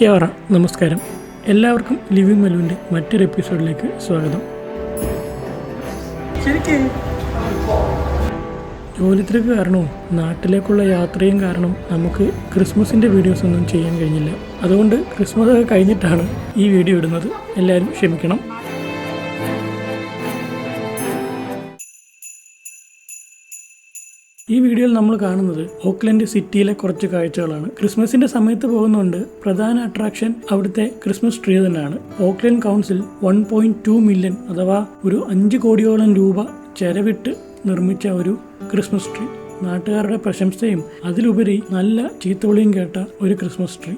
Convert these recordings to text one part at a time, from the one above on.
ക്യാറ നമസ്കാരം. എല്ലാവർക്കും ലിവിങ് മെലുവിന്റെ മറ്റൊരു എപ്പിസോഡിലേക്ക് സ്വാഗതം. ജോലി ജോലിത്തിരക്ക് കാരണവും നാട്ടിലേക്കുള്ള യാത്രയും കാരണം നമുക്ക് ക്രിസ്മസിന്റെ വീഡിയോസ് ഒന്നും ചെയ്യാൻ കഴിഞ്ഞില്ല. അതുകൊണ്ട് ക്രിസ്മസ് ഒക്കെ കഴിഞ്ഞിട്ടാണ് ഈ വീഡിയോ ഇടുന്നത്. എല്ലാവരും ക്ഷമിക്കണം. ഈ വീഡിയോയിൽ നമ്മൾ കാണുന്നത് ഓക്ലൻഡ് സിറ്റിയിലെ കുറച്ച് കാഴ്ചകളാണ്. ക്രിസ്മസിന്റെ സമയത്ത് പോകുന്നുണ്ട് പ്രധാന അട്രാക്ഷൻ അവിടുത്തെ ക്രിസ്മസ് ട്രീ തന്നെയാണ്. ഓക്ലൻഡ് കൗൺസിൽ വൺ മില്യൺ അഥവാ ഒരു അഞ്ച് കോടിയോളം രൂപ ചെലവിട്ട് നിർമ്മിച്ച ഒരു ക്രിസ്മസ് ട്രീ. നാട്ടുകാരുടെ പ്രശംസയും അതിലുപരി നല്ല ചീത്തവിളിയും കേട്ട ഒരു ക്രിസ്മസ് ട്രീ.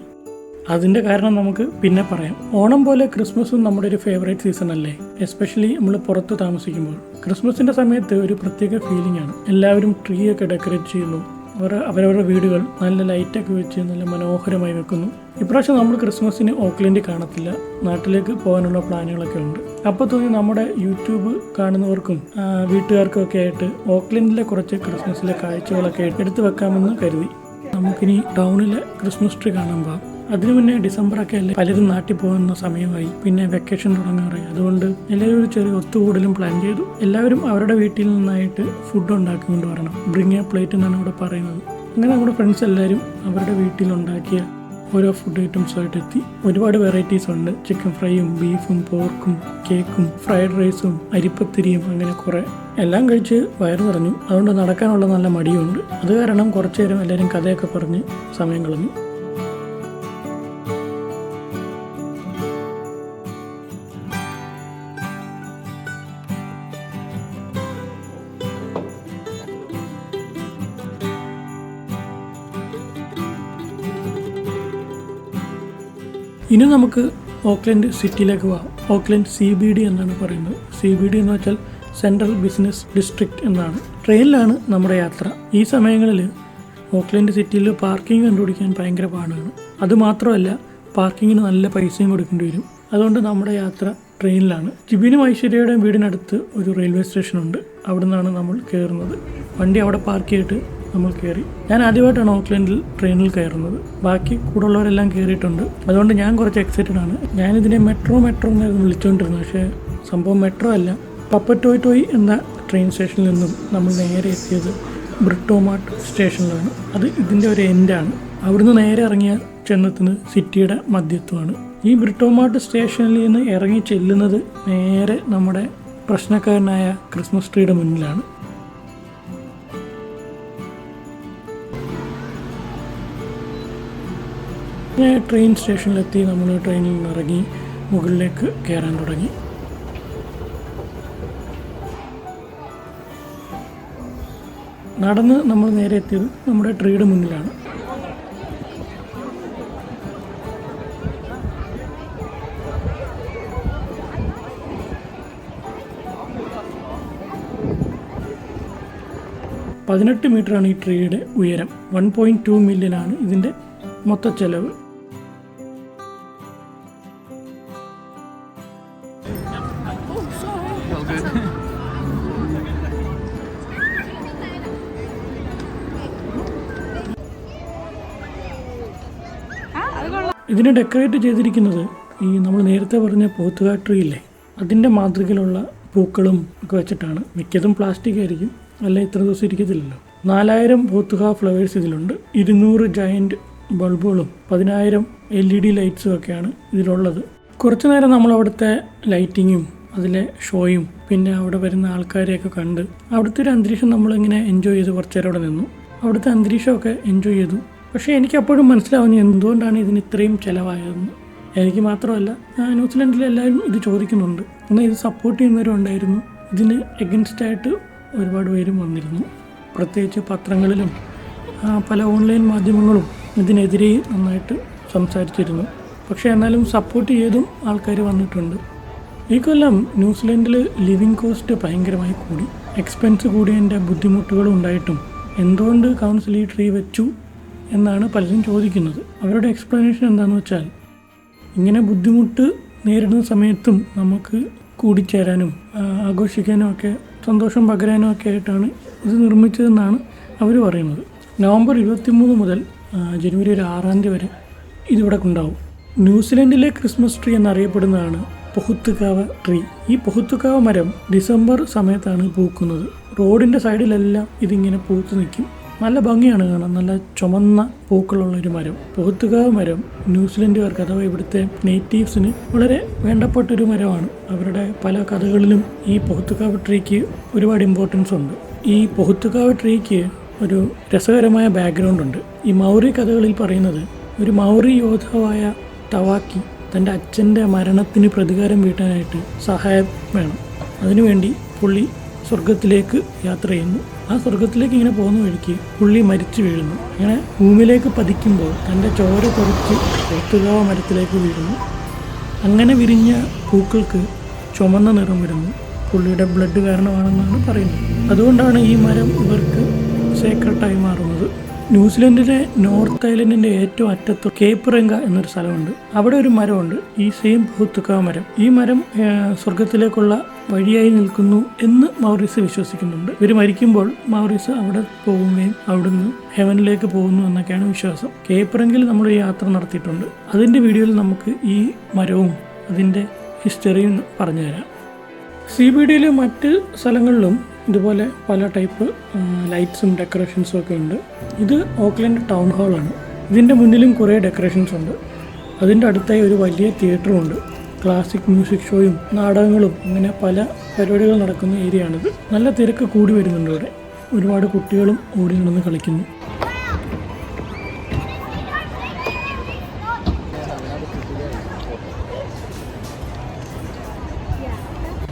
അതിന്റെ കാരണം നമുക്ക് പിന്നെ പറയാം. ഓണം പോലെ ക്രിസ്മസും നമ്മുടെ ഒരു ഫേവറേറ്റ് സീസൺ അല്ലേ? എസ്പെഷ്യലി നമ്മൾ പുറത്ത് താമസിക്കുമ്പോൾ. ക്രിസ്മസിന്റെ സമയത്ത് ഒരു പ്രത്യേക ഫീലിംഗ് ആണ്. എല്ലാവരും ട്രീ ഒക്കെ ഡെക്കറേറ്റ് ചെയ്യുന്നു. അവർ അവരവരുടെ വീടുകൾ നല്ല ലൈറ്റൊക്കെ വെച്ച് നല്ല മനോഹരമായി വെക്കുന്നു. ഇപ്രാവശ്യം നമ്മൾ ക്രിസ്മസിന് ഓക്ലൻഡിൽ കാണത്തില്ല. നാട്ടിലേക്ക് പോകാനുള്ള പ്ലാനുകളൊക്കെ ഉണ്ട്. അപ്പോൾ തോന്നി നമ്മുടെ യൂട്യൂബ് കാണുന്നവർക്കും വീട്ടുകാർക്കും ഒക്കെ ആയിട്ട് ഓക്ലൻഡിലെ കുറച്ച് ക്രിസ്മസിലെ കാഴ്ചകളൊക്കെ എടുത്തു വെക്കാമെന്ന് കരുതി. നമുക്കിനി ടൗണിലെ ക്രിസ്മസ് ട്രീ കാണാൻ പോകാം അതിനു മുന്നേ ഡിസംബർ ഒക്കെ അല്ലേ? പലരും നാട്ടിൽ പോകുന്ന സമയമായി. പിന്നെ വെക്കേഷൻ തുടങ്ങാറായി. അതുകൊണ്ട് എല്ലാവരും ഒരു ചെറിയ ഒത്തുകൂടലും പ്ലാൻ ചെയ്തു. എല്ലാവരും അവരുടെ വീട്ടിൽ നിന്നായിട്ട് ഫുഡ് ഉണ്ടാക്കിക്കൊണ്ട് വരണം. ബ്രിങ് എ പ്ലേറ്റ് എന്നാണ് ഇവിടെ പറയുന്നത്. അങ്ങനെ നമ്മുടെ ഫ്രണ്ട്സ് എല്ലാവരും അവരുടെ വീട്ടിലുണ്ടാക്കിയ ഓരോ ഫുഡ് ഐറ്റംസുമായിട്ട് എത്തി. ഒരുപാട് വെറൈറ്റീസ് ഉണ്ട്. ചിക്കൻ ഫ്രൈയും ബീഫും പോർക്കും കേക്കും ഫ്രൈഡ് റൈസും അരിപ്പത്തിരിയും അങ്ങനെ കുറേ. എല്ലാം കഴിച്ച് വയറ് നിറഞ്ഞു. അതുകൊണ്ട് നടക്കാനുള്ള നല്ല മടിയുണ്ട്. അത് കാരണം കുറച്ചു നേരം എല്ലാവരും കഥയൊക്കെ പറഞ്ഞ് സമയം കളഞ്ഞു. ഇനി നമുക്ക് ഓക്ലൻഡ് സിറ്റിയിലേക്ക് പോവാം. ഓക്ലൻഡ് സി ബി ഡി എന്നാണ് പറയുന്നത്. സി ബി ഡി എന്ന് വെച്ചാൽ സെൻട്രൽ ബിസിനസ് ഡിസ്ട്രിക്റ്റ് എന്നാണ്. ട്രെയിനിലാണ് നമ്മുടെ യാത്ര. ഈ സമയങ്ങളിൽ ഓക്ലൻഡ് സിറ്റിയിൽ പാർക്കിംഗ് കണ്ടുപിടിക്കാൻ ഭയങ്കര പാടാണ്. അതുമാത്രമല്ല പാർക്കിങ്ങിന് നല്ല പൈസയും കൊടുക്കേണ്ടി വരും. അതുകൊണ്ട് നമ്മുടെ യാത്ര ട്രെയിനിലാണ്. ജിബിനും ഐശ്വര്യയുടെയും വീടിനടുത്ത് ഒരു റെയിൽവേ സ്റ്റേഷനുണ്ട്. അവിടെ നിന്നാണ് നമ്മൾ കയറുന്നത്. വണ്ടി അവിടെ പാർക്ക് ചെയ്തിട്ട് നമ്മൾ കയറി. ഞാൻ ആദ്യമായിട്ടാണ് ഓക്ലൻഡിൽ ട്രെയിനിൽ കയറുന്നത്. ബാക്കി കൂടുള്ളവരെല്ലാം കയറിയിട്ടുണ്ട്. അതുകൊണ്ട് ഞാൻ കുറച്ച് എക്സൈറ്റഡ് ആണ്. ഞാനിതിനെ മെട്രോ മെട്രോ എന്നായിരുന്നു വിളിച്ചുകൊണ്ടിരുന്നത് പക്ഷേ സംഭവം മെട്രോ അല്ല. പപ്പറ്റോയ് ടോയ് എന്ന ട്രെയിൻ സ്റ്റേഷനിൽ നിന്നും നമ്മൾ നേരെ എത്തിയത് ബ്രിട്ടോമാർട്ട് സ്റ്റേഷനിലാണ് അത് ഇതിന്റെ ഒരു എൻഡാണ് അവിടുന്ന് നേരെ ഇറങ്ങിയ ചെന്നെത്തുന്നത് സിറ്റിയുടെ മധ്യത്വമാണ്. ഈ ബ്രിട്ടോമാർട്ട് സ്റ്റേഷനിൽ നിന്ന് ഇറങ്ങി ചെല്ലുന്നത് നേരെ നമ്മുടെ പ്രശ്നക്കാരനായ ക്രിസ്മസ് ട്രീയുടെ മുന്നിലാണ്. പിന്നെ ട്രെയിൻ സ്റ്റേഷനിലെത്തി. നമ്മൾ ട്രെയിനിൽ നിന്ന് ഇറങ്ങി മുകളിലേക്ക് കയറാൻ തുടങ്ങി. നടന്ന് നമ്മൾ നേരെ എത്തിയത് നമ്മുടെ ട്രീയുടെ മുന്നിലാണ്. പതിനെട്ട് മീറ്ററാണ് ഈ ട്രീയുടെ ഉയരം. വൺ പോയിന്റ് ടു മില്യനാണ് ഇതിന്റെ മൊത്ത ചെലവ്. ഇതിനെ ഡെക്കറേറ്റ് ചെയ്തിരിക്കുന്നത് ഈ നമ്മൾ നേരത്തെ പറഞ്ഞ പോത്തുകാ ഇല്ലേ? അതിന്റെ മാതൃകയിലുള്ള പൂക്കളും ഒക്കെ വെച്ചിട്ടാണ്. മിക്കതും പ്ലാസ്റ്റിക് ആയിരിക്കും. അല്ല ഇത്ര ദിവസം ഇരിക്കത്തില്ലല്ലോ. നാലായിരം പോത്തുക ഫ്ലവേഴ്സ് ഇതിലുണ്ട്. ഇരുന്നൂറ് ജയന്റ് ബൾബുകളും പതിനായിരം എൽ ഇ ഡി ലൈറ്റ്സും ഒക്കെയാണ് ഇതിലുള്ളത്. കുറച്ചു നേരം നമ്മൾ അവിടുത്തെ ലൈറ്റിങ്ങും അതിലെ ഷോയും പിന്നെ അവിടെ വരുന്ന ആൾക്കാരെയൊക്കെ കണ്ട് അവിടുത്തെ ഒരു അന്തരീക്ഷം നമ്മളിങ്ങനെ എൻജോയ് ചെയ്ത് കുറച്ചു നേരം അവിടെ നിന്നു. അവിടുത്തെ അന്തരീക്ഷമൊക്കെ എൻജോയ് ചെയ്തു. പക്ഷേ എനിക്കപ്പോഴും മനസ്സിലാവുന്നു എന്തുകൊണ്ടാണ് ഇതിന് ഇത്രയും ചിലവായതെന്ന്. എനിക്ക് മാത്രമല്ല ആ, ന്യൂസിലൻഡിൽ എല്ലാവരും ഇത് ചോദിക്കുന്നുണ്ട്. എന്നാൽ ഇത് സപ്പോർട്ട് ചെയ്യുന്നവരും ഉണ്ടായിരുന്നു. ഇതിന് എഗൻസ്റ്റായിട്ട് ഒരുപാട് പേരും വന്നിരുന്നു. പ്രത്യേകിച്ച് പത്രങ്ങളിലും പല ഓൺലൈൻ മാധ്യമങ്ങളും ഇതിനെതിരെ നന്നായിട്ട് സംസാരിച്ചിരുന്നു. പക്ഷേ എന്നാലും സപ്പോർട്ട് ചെയ്തും ആൾക്കാർ വന്നിട്ടുണ്ട്. ഈ കൊല്ലം ന്യൂസിലൻഡിൽ ലിവിങ് കോസ്റ്റ് ഭയങ്കരമായി കൂടി. എക്സ്പെൻസ് കൂടിയതിന്റെ ബുദ്ധിമുട്ടുകളും ഉണ്ടായിട്ടും. എന്തുകൊണ്ട് കൗൺസിൽ ട്രീ വെച്ചു? എന്നാണ് പലരും ചോദിക്കുന്നത്. അവരുടെ എക്സ്പ്ലനേഷൻ എന്താണെന്ന് വെച്ചാൽ ഇങ്ങനെ ബുദ്ധിമുട്ട് നേരിടുന്ന സമയത്തും നമുക്ക് കൂടിച്ചേരാനും ആഘോഷിക്കാനും ഒക്കെ സന്തോഷം പകരാനും ഒക്കെ ആയിട്ടാണ് ഇത് നിർമ്മിച്ചതെന്നാണ് അവർ പറയുന്നത്. നവംബർ ഇരുപത്തിമൂന്ന് മുതൽ ജനുവരി ഒരു ആറാം തീയതി വരെ ഇതിവിടെ ഉണ്ടാവും. ന്യൂസിലൻഡിലെ ക്രിസ്മസ് ട്രീ എന്നറിയപ്പെടുന്നതാണ് പൊഹുത്തുകാവ ട്രീ. ഈ പൊഹുത്തുകാവ മരം ഡിസംബർ സമയത്താണ് പൂക്കുന്നത്. റോഡിന്റെ സൈഡിലെല്ലാം ഇതിങ്ങനെ പൂത്തു നിൽക്കും. നല്ല ഭംഗിയാണ് കാണാൻ. നല്ല ചുമന്ന പൂക്കളുള്ള ഒരു മരം. പൊഹുത്തുകാവ് മരം. ന്യൂസിലൻഡുകാർക്ക് അഥവാ ഇവിടുത്തെ നേറ്റീവ്സിന് വളരെ വേണ്ടപ്പെട്ട ഒരു മരമാണ്. അവരുടെ പല കഥകളിലും ഈ പുഹത്തുകാവ് ട്രീക്ക് ഒരുപാട് ഇമ്പോർട്ടൻസ് ഉണ്ട്. ഈ പുഹത്തുകാവ് ട്രീക്ക് ഒരു രസകരമായ ബാക്ക്ഗ്രൗണ്ട് ഉണ്ട്. ഈ മൗറി കഥകളിൽ പറയുന്നത് ഒരു മൗറി യോദ്ധാവായ തവാക്കി തന്റെ അച്ഛന്റെ മരണത്തിന് പ്രതികാരം വീട്ടാനായിട്ട് സഹായം വേണം. അതിനുവേണ്ടി പുള്ളി സ്വർഗത്തിലേക്ക് യാത്ര ചെയ്യുന്നു. ആ സ്വർഗത്തിലേക്ക് ഇങ്ങനെ പോകുന്ന വഴിക്ക് പുള്ളി മരിച്ചു വീഴുന്നു. അങ്ങനെ ഭൂമിയിലേക്ക് പതിക്കുമ്പോൾ തന്റെ ചോര കുറച്ച് ഒത്തുകാവ മരത്തിലേക്ക് വീഴുന്നു. അങ്ങനെ വിരിഞ്ഞ പൂക്കൾക്ക് ചുമന്ന നിറം വരുന്നു. പുള്ളിയുടെ ബ്ലഡ് കാരണമാണെന്നാണ് പറയുന്നത്. അതുകൊണ്ടാണ് ഈ മരം ഇവർക്ക് സേക്രട്ടായി മാറുന്നത്. ന്യൂസിലൻഡിലെ നോർത്ത് ഐലൻഡിന്റെ ഏറ്റവും അറ്റത്ത് കേപ്പ് റെങ്ക എന്നൊരു സ്ഥലമുണ്ട്. അവിടെ ഒരു മരമുണ്ട്. ഈ സെയിം ഭൂത്തുക്ക മരം. ഈ മരം സ്വർഗത്തിലേക്കുള്ള വഴിയായി നിൽക്കുന്നു എന്ന് മൗറീസ് വിശ്വസിക്കുന്നുണ്ട്. ഇവർ മരിക്കുമ്പോൾ മൗറീസ് അവിടെ പോകുകയും അവിടുന്ന് ഹെവനിലേക്ക് പോകുന്നു എന്നൊക്കെയാണ് വിശ്വാസം. കേപ്പറെങ്കിൽ നമ്മൾ ഈ യാത്ര നടത്തിയിട്ടുണ്ട്. അതിന്റെ വീഡിയോയിൽ നമുക്ക് ഈ മരവും അതിന്റെ ഹിസ്റ്ററിയും പറഞ്ഞുതരാം. സി ബി ഡിയിലെ മറ്റ് സ്ഥലങ്ങളിലും ഇതുപോലെ പല ടൈപ്പ് ലൈറ്റ്സും ഡെക്കറേഷൻസും ഒക്കെ ഉണ്ട്. ഇത് ഓക്ലൻഡ് ടൗൺ ഹാളാണ്. ഇതിന്റെ മുന്നിലും കുറേ ഡെക്കറേഷൻസ് ഉണ്ട്. അതിന്റെ അടുത്തായി ഒരു വലിയ തിയേറ്ററും ഉണ്ട്. ക്ലാസിക് മ്യൂസിക് ഷോയും നാടകങ്ങളും അങ്ങനെ പല പരിപാടികൾ നടക്കുന്ന ഏരിയ ആണിത് നല്ല തിരക്ക് കൂടി വരുന്നുണ്ട് ഇവിടെ. ഒരുപാട് കുട്ടികളും ഓടി നടന്ന് കളിക്കുന്നു.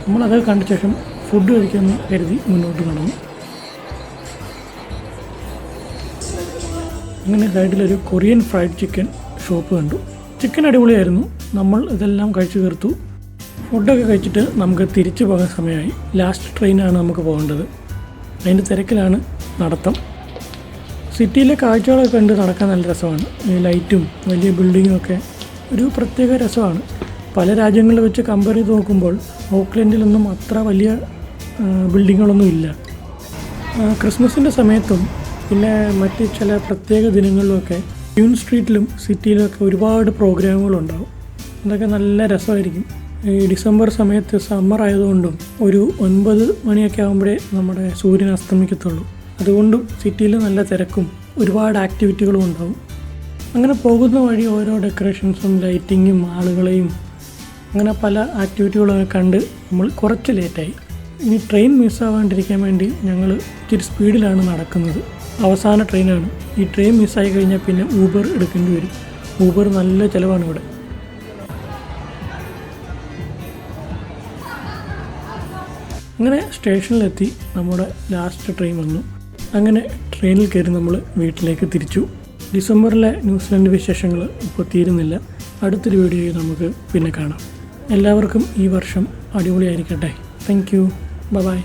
നമ്മളത് കണ്ട ശേഷം ഫുഡ് കഴിക്കാമെന്ന് കരുതി മുന്നോട്ട് നടന്നു. അങ്ങനെ ഗൈഡിലൊരു കൊറിയൻ ഫ്രൈഡ് ചിക്കൻ ഷോപ്പ് കണ്ടു. ചിക്കൻ അടിപൊളിയായിരുന്നു. നമ്മൾ ഇതെല്ലാം കഴിച്ചു തീർത്തു. ഫുഡൊക്കെ കഴിച്ചിട്ട് നമുക്ക് തിരിച്ചു പോകാൻ സമയമായി. ലാസ്റ്റ് ട്രെയിനാണ് നമുക്ക് പോകേണ്ടത്. അതിന്റെ തിരക്കിലാണ് നടത്തം. സിറ്റിയിലെ കാഴ്ചകളൊക്കെ കണ്ട് നടക്കാൻ നല്ല രസമാണ്. ഈ ലൈറ്റും വലിയ ബിൽഡിങ്ങും ഒക്കെ ഒരു പ്രത്യേക രസമാണ്. പല രാജ്യങ്ങളിൽ വെച്ച് കമ്പയർ ചെയ്ത് നോക്കുമ്പോൾ ഓക്ലൻഡിലൊന്നും അത്ര വലിയ ബിൽഡിങ്ങുകളൊന്നും ഇല്ല. ക്രിസ്മസിന്റെ സമയത്തും പിന്നെ മറ്റ് ചില പ്രത്യേക ദിനങ്ങളിലുമൊക്കെ ട്യൂൺ സ്ട്രീറ്റിലും സിറ്റിയിലുമൊക്കെ ഒരുപാട് പ്രോഗ്രാമുകളുണ്ടാവും. അതൊക്കെ നല്ല രസമായിരിക്കും. ഈ ഡിസംബർ സമയത്ത് സമ്മർ ആയതുകൊണ്ടും ഒരു ഒൻപത് മണിയൊക്കെ ആകുമ്പോഴേ നമ്മുടെ സൂര്യൻ അസ്തമിക്കത്തുള്ളൂ. അതുകൊണ്ടും സിറ്റിയിൽ നല്ല തിരക്കും ഒരുപാട് ആക്ടിവിറ്റികളും ഉണ്ടാവും. അങ്ങനെ പോകുന്ന വഴി ഓരോ ഡെക്കറേഷൻസും ലൈറ്റിങ്ങും ആളുകളെയും അങ്ങനെ പല ആക്ടിവിറ്റികളൊക്കെ കണ്ട് നമ്മൾ കുറച്ച് ലേറ്റായി. ഇനി ട്രെയിൻ മിസ്സാവാണ്ടിരിക്കാൻ വേണ്ടി ഞങ്ങൾ ഇച്ചിരി സ്പീഡിലാണ് നടക്കുന്നത്. അവസാന ട്രെയിനാണ് ഈ ട്രെയിൻ മിസ്സായി കഴിഞ്ഞാൽ പിന്നെ ഊബർ എടുക്കേണ്ടി വരും. ഊബർ നല്ല ചിലവാണ് ഇവിടെ. അങ്ങനെ സ്റ്റേഷനിലെത്തി നമ്മുടെ ലാസ്റ്റ് ട്രെയിൻ വന്നു. അങ്ങനെ ട്രെയിനിൽ കയറി നമ്മൾ വീട്ടിലേക്ക് തിരിച്ചു. ഡിസംബറിലെ ന്യൂസിലൻഡ് വിശേഷങ്ങൾ ഇപ്പോൾ തീരുന്നില്ല. അടുത്തൊരു വീഡിയോയിൽ നമുക്ക് പിന്നെ കാണാം. എല്ലാവർക്കും ഈ വർഷം അടിപൊളിയായിരിക്കട്ടെ. Thank you by